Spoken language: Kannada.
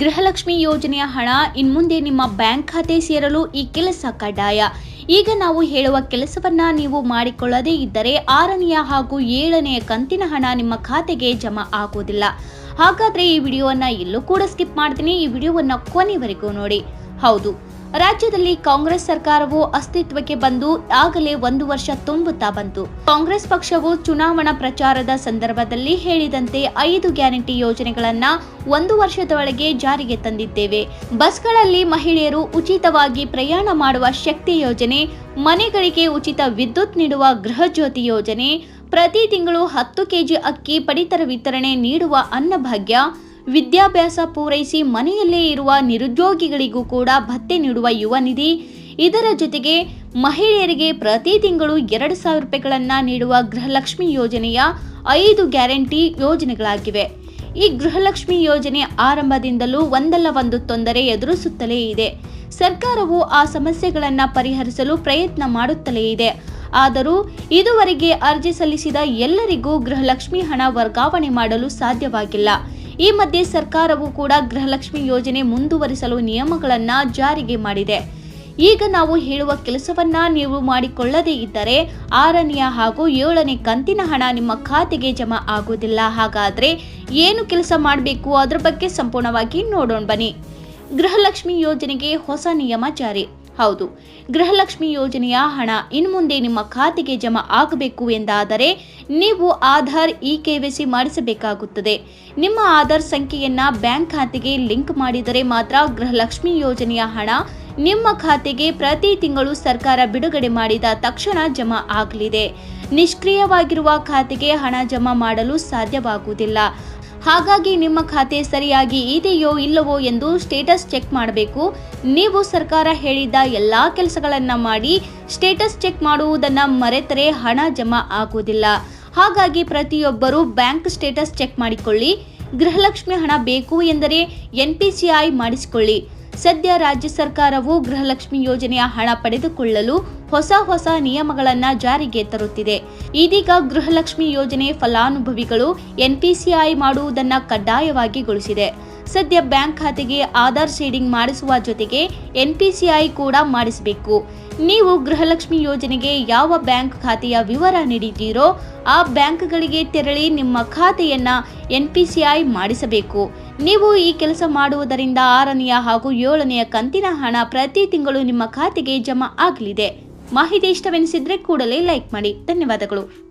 ಗೃಹಲಕ್ಷ್ಮಿ ಯೋಜನೆಯ ಹಣ ಇನ್ಮುಂದೆ ನಿಮ್ಮ ಬ್ಯಾಂಕ್ ಖಾತೆ ಸೇರಲು ಈ ಕೆಲಸ ಕಡ್ಡಾಯ. ಈಗ ನಾವು ಹೇಳುವ ಕೆಲಸವನ್ನ ನೀವು ಮಾಡಿಕೊಳ್ಳದೇ ಇದ್ದರೆ ಆರನೆಯ ಹಾಗೂ ಏಳನೆಯ ಕಂತಿನ ಹಣ ನಿಮ್ಮ ಖಾತೆಗೆ ಜಮಾ ಆಗುವುದಿಲ್ಲ. ಹಾಗಾದ್ರೆ ಈ ವಿಡಿಯೋವನ್ನ ಎಲ್ಲೂ ಕೂಡ ಸ್ಕಿಪ್ ಮಾಡ್ತೀನಿ. ಈ ವಿಡಿಯೋವನ್ನ ಕೊನೆವರೆಗೂ ನೋಡಿ. ಹೌದು ರಾಜ್ಯದಲ್ಲಿ ಕಾಂಗ್ರೆಸ್ ಸರ್ಕಾರವು ಅಸ್ತಿತ್ವಕ್ಕೆ ಬಂದು ಆಗಲೇ ಒಂದು ವರ್ಷ ತುಂಬುತ್ತಾ ಬಂತು. ಕಾಂಗ್ರೆಸ್ ಪಕ್ಷವು ಚುನಾವಣಾ ಪ್ರಚಾರದ ಸಂದರ್ಭದಲ್ಲಿ ಹೇಳಿದಂತೆ ಐದು ಗ್ಯಾರಂಟಿ ಯೋಜನೆಗಳನ್ನ ಒಂದು ವರ್ಷದೊಳಗೆ ಜಾರಿಗೆ ತಂದಿದ್ದೇವೆ. ಬಸ್ಗಳಲ್ಲಿ ಮಹಿಳೆಯರು ಉಚಿತವಾಗಿ ಪ್ರಯಾಣ ಮಾಡುವ ಶಕ್ತಿ ಯೋಜನೆ, ಮನೆಗಳಿಗೆ ಉಚಿತ ವಿದ್ಯುತ್ ನೀಡುವ ಗೃಹಜ್ಯೋತಿ ಯೋಜನೆ, ಪ್ರತಿ ತಿಂಗಳು ಹತ್ತು ಕೆಜಿ ಅಕ್ಕಿ ಪಡಿತರ ವಿತರಣೆ ನೀಡುವ ಅನ್ನಭಾಗ್ಯ ವಿದ್ಯಾಭ್ಯಾಸ ಪೂರೈಸಿ ಮನೆಯಲ್ಲೇ ಇರುವ ನಿರುದ್ಯೋಗಿಗಳಿಗೂ ಕೂಡ ಭತ್ಯೆ ನೀಡುವ ಯುವ ನಿಧಿ. ಇದರ ಜೊತೆಗೆ ಮಹಿಳೆಯರಿಗೆ ಪ್ರತಿ ತಿಂಗಳು ಎರಡು ಸಾವಿರ ರೂಪಾಯಿಗಳನ್ನು ನೀಡುವ ಗೃಹಲಕ್ಷ್ಮಿ ಯೋಜನೆಯ ಐದು ಗ್ಯಾರಂಟಿ ಯೋಜನೆಗಳಾಗಿವೆ. ಈ ಗೃಹಲಕ್ಷ್ಮಿ ಯೋಜನೆ ಆರಂಭದಿಂದಲೂ ಒಂದಲ್ಲ ಒಂದು ತೊಂದರೆ ಎದುರಿಸುತ್ತಲೇ ಇದೆ. ಸರ್ಕಾರವು ಆ ಸಮಸ್ಯೆಗಳನ್ನು ಪರಿಹರಿಸಲು ಪ್ರಯತ್ನ ಮಾಡುತ್ತಲೇ ಇದೆ. ಆದರೂ ಇದುವರೆಗೆ ಅರ್ಜಿ ಸಲ್ಲಿಸಿದ ಎಲ್ಲರಿಗೂ ಗೃಹಲಕ್ಷ್ಮಿ ಹಣ ವರ್ಗಾವಣೆ ಮಾಡಲು ಸಾಧ್ಯವಾಗಿಲ್ಲ. ಈ ಮಧ್ಯೆ ಸರ್ಕಾರವು ಕೂಡ ಗೃಹಲಕ್ಷ್ಮಿ ಯೋಜನೆ ಮುಂದುವರಿಸಲು ನಿಯಮಗಳನ್ನು ಜಾರಿಗೆ ಮಾಡಿದೆ. ಈಗ ನಾವು ಹೇಳುವ ಕೆಲಸವನ್ನ ನೀವು ಮಾಡಿಕೊಳ್ಳದೇ ಇದ್ದರೆ ಆರನೆಯ ಹಾಗೂ ಏಳನೇ ಕಂತಿನ ಹಣ ನಿಮ್ಮ ಖಾತೆಗೆ ಜಮಾ ಆಗುವುದಿಲ್ಲ. ಹಾಗಾದ್ರೆ ಏನು ಕೆಲಸ ಮಾಡಬೇಕು? ಅದರ ಬಗ್ಗೆ ಸಂಪೂರ್ಣವಾಗಿ ನೋಡೋಣ ಬನ್ನಿ. ಗೃಹಲಕ್ಷ್ಮಿ ಯೋಜನೆಗೆ ಹೊಸ ನಿಯಮ ಜಾರಿ. ಹೌದು. ಗೃಹಲಕ್ಷ್ಮಿ ಯೋಜನೆಯ ಹಣ ಇನ್ಮುಂದೆ ನಿಮ್ಮ ಖಾತೆಗೆ ಜಮಾ ಆಗಬೇಕು ಎಂದಾದರೆ ನೀವು ಆಧಾರ್ ಇ ಕೆವೈಸಿ ಮಾಡಿಸಬೇಕಾಗುತ್ತದೆ. ನಿಮ್ಮ ಆಧಾರ್ ಸಂಖ್ಯೆಯನ್ನ ಬ್ಯಾಂಕ್ ಖಾತೆಗೆ ಲಿಂಕ್ ಮಾಡಿದರೆ ಮಾತ್ರ ಗೃಹಲಕ್ಷ್ಮಿ ಯೋಜನೆಯ ಹಣ ನಿಮ್ಮ ಖಾತೆಗೆ ಪ್ರತಿ ತಿಂಗಳು ಸರ್ಕಾರ ಬಿಡುಗಡೆ ಮಾಡಿದ ತಕ್ಷಣ ಜಮಾ ಆಗಲಿದೆ. ನಿಷ್ಕ್ರಿಯವಾಗಿರುವ ಖಾತೆಗೆ ಹಣ ಜಮಾ ಮಾಡಲು ಸಾಧ್ಯವಾಗುವುದಿಲ್ಲ. ಹಾಗಾಗಿ ನಿಮ್ಮ ಖಾತೆ ಸರಿಯಾಗಿ ಇದೆಯೋ ಇಲ್ಲವೋ ಎಂದು ಸ್ಟೇಟಸ್ ಚೆಕ್ ಮಾಡಬೇಕು. ನೀವು ಸರ್ಕಾರ ಹೇಳಿದ ಎಲ್ಲಾ ಕೆಲಸಗಳನ್ನ ಮಾಡಿ ಸ್ಟೇಟಸ್ ಚೆಕ್ ಮಾಡುವುದನ್ನ ಮರೆತರೆ ಹಣ ಜಮಾ ಆಗುವುದಿಲ್ಲ. ಹಾಗಾಗಿ ಪ್ರತಿಯೊಬ್ಬರು ಬ್ಯಾಂಕ್ ಸ್ಟೇಟಸ್ ಚೆಕ್ ಮಾಡಿಕೊಳ್ಳಿ. ಗೃಹಲಕ್ಷ್ಮಿ ಹಣ ಬೇಕು ಎಂದರೆ ಎನ್ಪಿಸಿಐ ಮಾಡಿಸಿಕೊಳ್ಳಿ. ಸದ್ಯ ರಾಜ್ಯ ಸರ್ಕಾರವು ಗೃಹಲಕ್ಷ್ಮಿ ಯೋಜನೆಯ ಹಣ ಪಡೆದುಕೊಳ್ಳಲು ಹೊಸ ಹೊಸ ನಿಯಮಗಳನ್ನು ಜಾರಿಗೆ ತರುತ್ತಿದೆ. ಇದೀಗ ಗೃಹಲಕ್ಷ್ಮಿ ಯೋಜನೆ ಫಲಾನುಭವಿಗಳು ಎನ್ಪಿಸಿಐ ಮಾಡುವುದನ್ನು ಕಡ್ಡಾಯವಾಗಿಗೊಳಿಸಿದೆ. ಸದ್ಯ ಬ್ಯಾಂಕ್ ಖಾತೆಗೆ ಆಧಾರ್ ಶೇಡಿಂಗ್ ಮಾಡಿಸುವ ಜೊತೆಗೆ ಎನ್ಪಿಸಿಐ ಕೂಡ ಮಾಡಿಸಬೇಕು. ನೀವು ಗೃಹಲಕ್ಷ್ಮಿ ಯೋಜನೆಗೆ ಯಾವ ಬ್ಯಾಂಕ್ ಖಾತೆಯ ವಿವರ ನೀಡಿದ್ದೀರೋ ಆ ಬ್ಯಾಂಕ್ಗಳಿಗೆ ತೆರಳಿ ನಿಮ್ಮ ಖಾತೆಯನ್ನ ಎನ್ಪಿಸಿಐ ಮಾಡಿಸಬೇಕು. ನೀವು ಈ ಕೆಲಸ ಮಾಡುವುದರಿಂದ ಆರನೆಯ ಹಾಗೂ ಏಳನೆಯ ಕಂತಿನ ಹಣ ಪ್ರತಿ ತಿಂಗಳು ನಿಮ್ಮ ಖಾತೆಗೆ ಜಮಾ ಆಗಲಿದೆ. ಮಾಹಿತಿ ಇಷ್ಟವೆನಿಸಿದ್ರೆ ಕೂಡಲೇ ಲೈಕ್ ಮಾಡಿ. ಧನ್ಯವಾದಗಳು.